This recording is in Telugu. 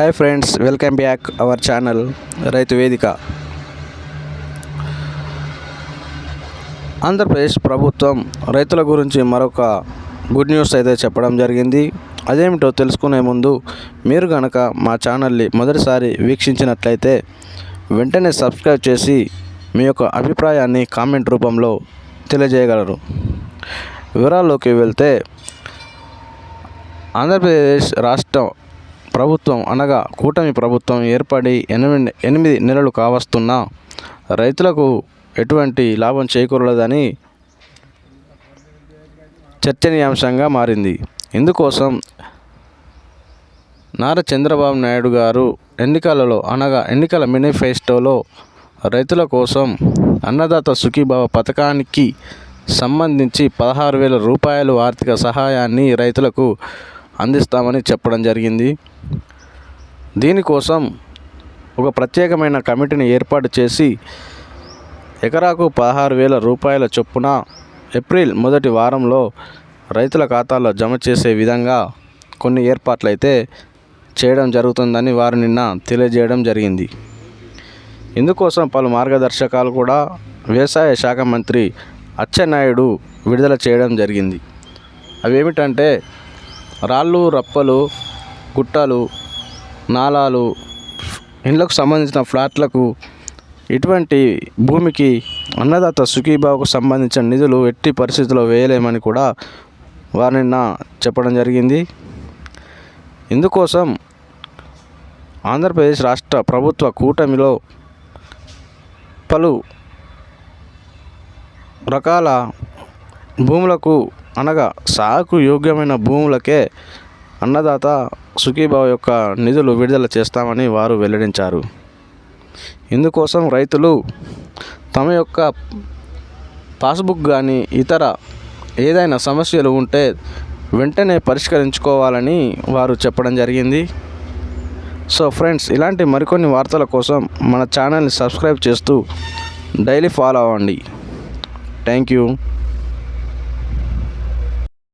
Hi friends welcome back our channel Rythu Vedika Andhra Pradesh ప్రభుత్వం రైతుల గురించి మరొక గుడ్ న్యూస్ అయితే చెప్పడం జరిగింది. అదేమిటో తెలుసుకునే ముందు మీరు కనుక మా ఛానల్ని మొదటిసారి వీక్షించినట్లయితే వెంటనే సబ్స్క్రైబ్ చేసి మీ యొక్క అభిప్రాయాన్ని కామెంట్ రూపంలో తెలియజేయగలరు. వివరాల్లోకి వెళ్తే ఆంధ్రప్రదేశ్ రాష్ట్రం ప్రభుత్వం అనగా కూటమి ప్రభుత్వం ఏర్పడి ఎనిమిది ఎనిమిది నెలలు కావస్తున్నా రైతులకు ఎటువంటి లాభం చేకూరలేదని చర్చనీయాంశంగా మారింది. ఇందుకోసం నారా చంద్రబాబు నాయుడు గారు ఎన్నికలలో అనగా ఎన్నికల మేనిఫెస్టోలో రైతుల కోసం అన్నదాత సుఖీభావ పథకానికి సంబంధించి పదహారు వేల రూపాయలు ఆర్థిక సహాయాన్ని రైతులకు అందిస్తామని చెప్పడం జరిగింది. దీనికోసం ఒక ప్రత్యేకమైన కమిటీని ఏర్పాటు చేసి ఎకరాకు పదహారు వేల రూపాయల చొప్పున ఏప్రిల్ మొదటి వారంలో రైతుల ఖాతాలో జమ చేసే విధంగా కొన్ని ఏర్పాట్లు అయితే చేయడం జరుగుతుందని వారు నిన్న తెలియజేయడం జరిగింది. ఇందుకోసం పలు మార్గదర్శకాలు కూడా వ్యవసాయ శాఖ మంత్రి అచ్చెన్నాయుడు విడుదల చేయడం జరిగింది. అవి ఏమిటంటే రాళ్ళు రప్పలు గుట్టలు నాలాలు ఇండ్లకు సంబంధించిన ఫ్లాట్లకు ఇటువంటి భూమికి అన్నదాత సుఖీబాబుకు సంబంధించిన నిధులు ఎట్టి పరిస్థితుల్లో వేయలేమని కూడా వారిని నా చెప్పడం జరిగింది. ఇందుకోసం ఆంధ్రప్రదేశ్ రాష్ట్ర ప్రభుత్వ కూటమిలో పలు రకాల భూములకు అనగా సాగుకు యోగ్యమైన భూములకే అన్నదాత సుఖీభావ యొక్క నిధులు విడుదల చేస్తామని వారు వెల్లడించారు. ఇందుకోసం రైతులు తమ యొక్క పాస్బుక్ కానీ ఇతర ఏదైనా సమస్యలు ఉంటే వెంటనే పరిష్కరించుకోవాలని వారు చెప్పడం జరిగింది. సో ఫ్రెండ్స్ ఇలాంటి మరికొన్ని వార్తల కోసం మన ఛానల్ని సబ్స్క్రైబ్ చేస్తూ డైలీ ఫాలో అవ్వండి. Thank you